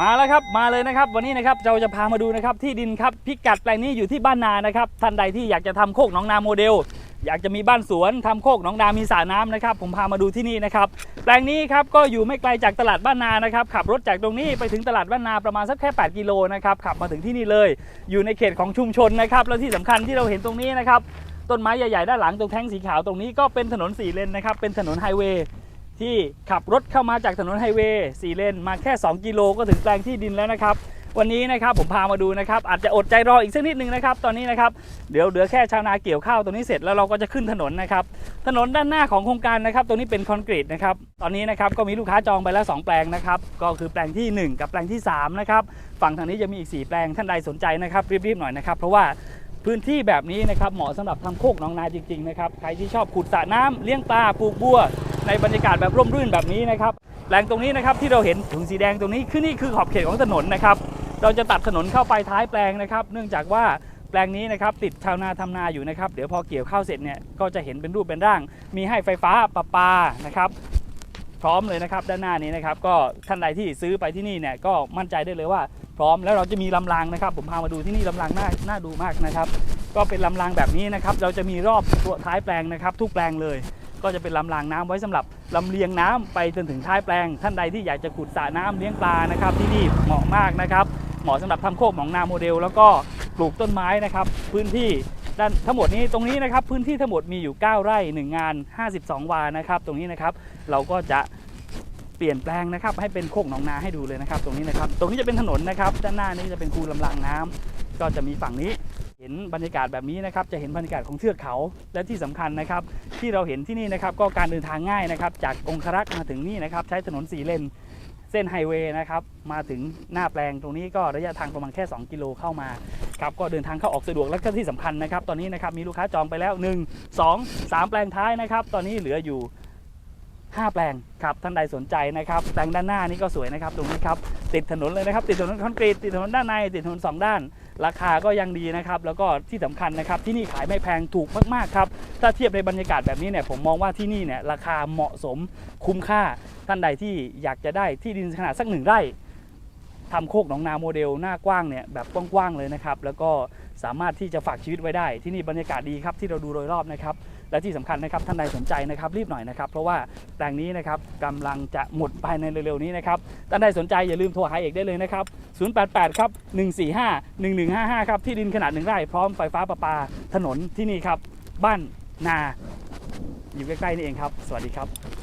มาและครับมาเลยนะครับ วันนี้นะครับเราจะพามาดูนะครับที่ดินครับพิกัดแปลงนี้อยู่ที่บ้านนานะครับท่านใดที่อยากจะทำโคกหนองนาโมเดล อยากจะมีบ้านสวนทำโคกหนองนามีสระน้ำนะครับ ผมพามาดูที่นี่นะครับแปลงนี้ครับก็อยู่ไม่ไกลจากตลาดบ้านนานะครับขับรถจากตรงนี้ไปถึงตลาดบ้านนาประมาณสักแค่ 8 กิโลนะครับขับมาถึงที่นี่เลย อยู่ในเขตของชุมชนนะครับแล้วที่สำคัญที่เราเห็นตรงนี้นะครับต้นไม้ใหญ่ๆด้านหลังตรงแท่งสีขาวตรงนี้ก็เป็นถนนสี่เลนนะครับเป็นถนนไฮเวย์ ที่ขับรถเข้ามาจากถนนไฮเวย์สี่เลนมาแค่ 2 กิโลก็ถึงแปลงที่ดินแล้วนะครับวันนี้นะครับผมพามาดูนะครับอาจจะอดใจรออีกสักนิดนึงนะครับตอนนี้นะครับเดี๋ยวเหลือแค่ชาวนาเกี่ยวข้าวตรงนี้เสร็จแล้วเราก็จะขึ้นถนนนะครับถนนด้านหน้าของโครงการนะครับตรงนี้เป็นคอนกรีตนะครับตอนนี้นะครับก็มีลูกค้าจองไปแล้ว 2 แปลงนะครับก็คือแปลงทีหนึ่1 กับแปลงที่3นะครับฝั่งทางนี้จะมีอีก 4 แปลงท่านใดสนใจนะครับรีบๆหน่อยนะครับเพราะว่าพื้นที่แบบนี้นะครับเหมาะสำหรับทำโคกหนองนาจริงๆนะครับใครที่ชอบขุดสระน้ำเลี้ยงปลาปลูกบัว ในบรรยากาศแบบร่มรื่นแบบนี้นะครับแปลงตรงนี้นะครับที่เราเห็นถุงสีแดงตรงนี้คือนี่คือขอบเขตของถนนนะครับเราจะตัดถนนเข้าไปท้ายแปลงนะครับ เนื่องจากว่าแปลงนี้นะครับติดชาวนาทำนาอยู่นะครับ เดี๋ยวพอเกี่ยวข้าวเสร็จเนี่ยก็จะเห็นเป็นรูปเป็นร่าง มีให้ไฟฟ้าประปานะครับ พร้อมเลยนะครับด้านหน้านี้นะครับก็ท่านใดที่ซื้อไปที่นี่เนี่ยก็มั่นใจได้เลยว่า พร้อมแล้วเราจะมีลำรางนะครับ ผมพามาดูที่นี่ลำรางน่าน่าดูมากนะครับ ก็เป็นลำรางแบบนี้นะครับ เราจะมีรอบตัวท้ายแปลงนะครับ ทุกแปลงเลย ก็จะเป็นลำรางน้ำไว้สำหรับลำเลียงน้ำไปจนถึงท้ายแปลง ท่านใดที่อยากจะขุดสระน้ำเลี้ยงปลานะครับที่นี่เหมาะมากนะครับเหมาะสำหรับทำโคกหนองนาโมเดล แล้วก็ปลูกต้นไม้นะครับพื้นที่ด้านทั้งหมดนี้ตรงนี้นะครับพื้นที่ทั้งหมดมีอยู่ 9 ไร่ 1 งาน 52 วานะครับ ตรงนี้นะครับเราก็จะเปลี่ยนแปลงนะครับให้เป็นโคกหนองนาให้ดูเลยนะครับ ตรงนี้นะครับ ตรงนี้จะเป็นถนนนะครับ ด้านหน้านี้จะเป็นคูลำรางน้ำก็จะมีฝั่งนี้ เห็นบรรยากาศแบบนี้นะครับจะเห็นบรรยากาศของเทือกเขาและที่สำคัญนะครับ ที่เราเห็นที่นี่นะครับก็การเดินทางง่ายนะครับ จากองครักษ์มาถึงนี่นะครับใช้ถนนสีเลนเส้นไฮเวย์นะครับมาถึงหน้าแปลงตรงนี้ก็ระยะทางประมาณแค่ 2 กิโลเข้ามาครับก็เดินทางเข้าออกสะดวกและก็ที่สำคัญนะครับ ตอนนี้นะครับมีลูกค้าจองไปแล้ว 1 2 3 แปลงท้ายนะครับ ตอนนี้เหลืออยู่ 5 แปลงครับท่านใดสนใจนะครับแปลงด้านหน้านี่ก็สวยนะครับตรงนี้ครับติดถนนเลยนะครับ ติดถนนคอนกรีตติดถนนด้านในติดถนนสองด้าน ราคาก็ยังดีนะครับ แล้วก็ที่สำคัญนะครับที่นี่ขายไม่แพงถูกมากๆครับ ถ้าเทียบในบรรยากาศแบบนี้เนี่ยผมมองว่าที่นี่เนี่ยราคาเหมาะสมคุ้มค่า ท่านใดที่อยากจะได้ที่ดินขนาดสักหนึ่งไร่ทำโคกหนองนาโมเดลหน้ากว้างเนี่ยแบบกว้างๆเลยนะครับ แล้วก็สามารถที่จะฝากชีวิตไว้ได้ที่นี่บรรยากาศดีครับที่เราดูโดยรอบนะครับ และที่สำคัญนะครับท่านใดสนใจนะครับรีบหน่อยนะครับ เพราะว่าแปลงนี้นะครับกำลังจะหมดภายในเร็วๆนี้นะครับท่านใดสนใจอย่าลืมโทรหาเอกได้เลยนะครับ 088 ครับ 145 1155 ครับที่ดินขนาดหนึ่งไร่พร้อมไฟฟ้าประปาถนนที่นี่ครับ บ้านนา อยู่ใกล้ๆนี่เองครับ สวัสดีครับ